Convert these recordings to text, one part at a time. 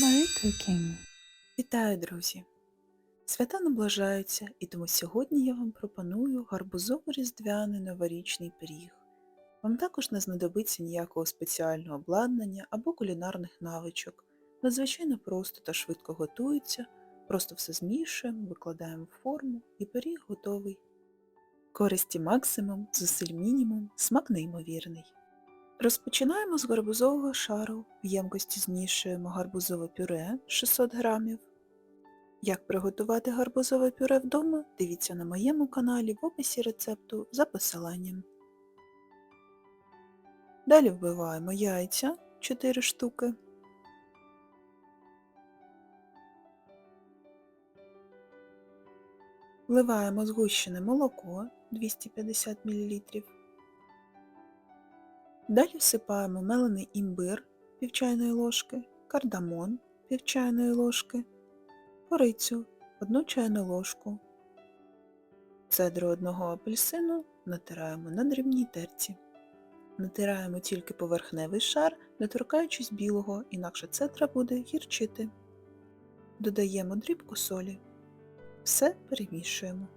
Marie Cooking. Вітаю, друзі! Свята наближаються, і тому сьогодні я вам пропоную гарбузово-різдвяний новорічний пиріг. Вам також не знадобиться ніякого спеціального обладнання або кулінарних навичок. Надзвичайно просто та швидко готується, просто все змішуємо, викладаємо в форму і пиріг готовий. Користі максимум, зусиль мінімум, смак неймовірний. Розпочинаємо з гарбузового шару. В ємкості змішуємо гарбузове пюре 600 грамів. Як приготувати гарбузове пюре вдома, дивіться на моєму каналі в описі рецепту за посиланням. Далі вбиваємо яйця 4 штуки. Вливаємо згущене молоко 250 мл. Далі всипаємо мелений імбир пів чайної ложки, кардамон пів чайної ложки, корицю 1 чайну ложку. Цедру одного апельсину натираємо на дрібній терці. Натираємо тільки поверхневий шар, не торкаючись білого, інакше цедра буде гірчити. Додаємо дрібку солі. Все перемішуємо.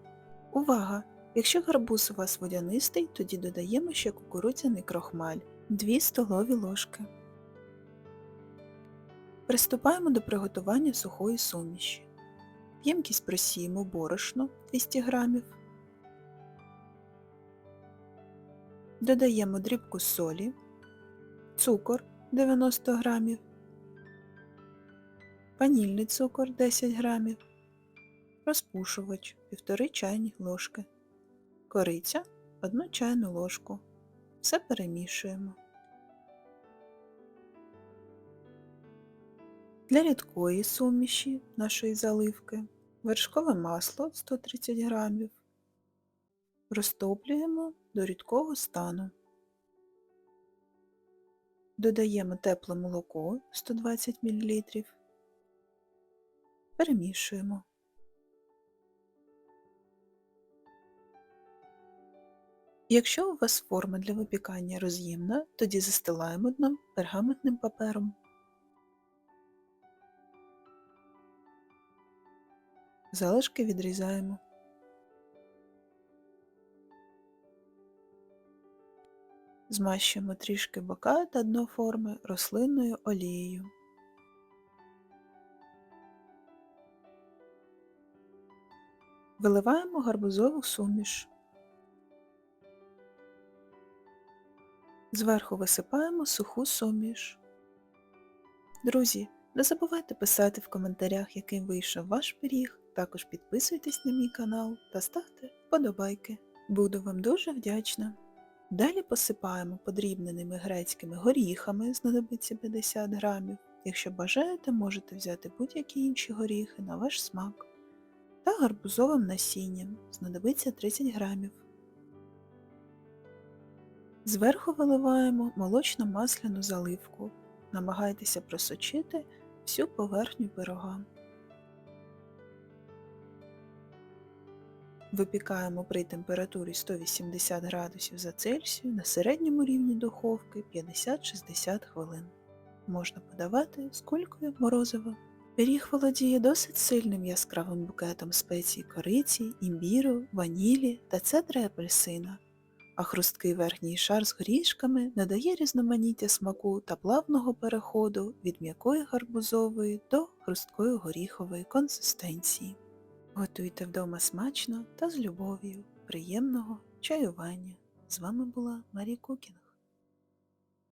Увага! Якщо гарбуз у вас водянистий, тоді додаємо ще кукурудзяний крохмаль 2 столові ложки. Приступаємо до приготування сухої суміші. В ємкість просіємо борошно 200 г. Додаємо дрібку солі, цукор 90 г, ванільний цукор 10 г, розпушувач 1,5 чайні ложки кориця 1 чайну ложку. Все перемішуємо. Для рідкої суміші нашої заливки вершкове масло 130 г. Розтоплюємо до рідкого стану. Додаємо тепле молоко 120 мл. Перемішуємо. Якщо у вас форма для випікання роз'ємна, тоді застилаємо дно пергаментним папером. Залишки відрізаємо. Змащуємо трішки бока та дно форми рослинною олією. Виливаємо гарбузову суміш. Зверху висипаємо суху суміш. Друзі, не забувайте писати в коментарях, яким вийшов ваш пиріг, також підписуйтесь на мій канал та ставте вподобайки. Буду вам дуже вдячна. Далі посипаємо подрібненими грецькими горіхами, знадобиться 50 грамів. Якщо бажаєте, можете взяти будь-які інші горіхи на ваш смак. Та гарбузовим насінням знадобиться 30 грамів. Зверху виливаємо молочно-масляну заливку. Намагайтеся просочити всю поверхню пирога. Випікаємо при температурі 180 градусів за Цельсію на середньому рівні духовки 50-60 хвилин. Можна подавати з кулькою морозива. Пиріг володіє досить сильним яскравим букетом спецій кориці, імбіру, ванілі та цедри апельсина а хрусткий верхній шар з горішками надає різноманіття смаку та плавного переходу від м'якої гарбузової до хрусткої горіхової консистенції. Готуйте вдома смачно та з любов'ю. Приємного чаювання! З вами була Марія Кукінг.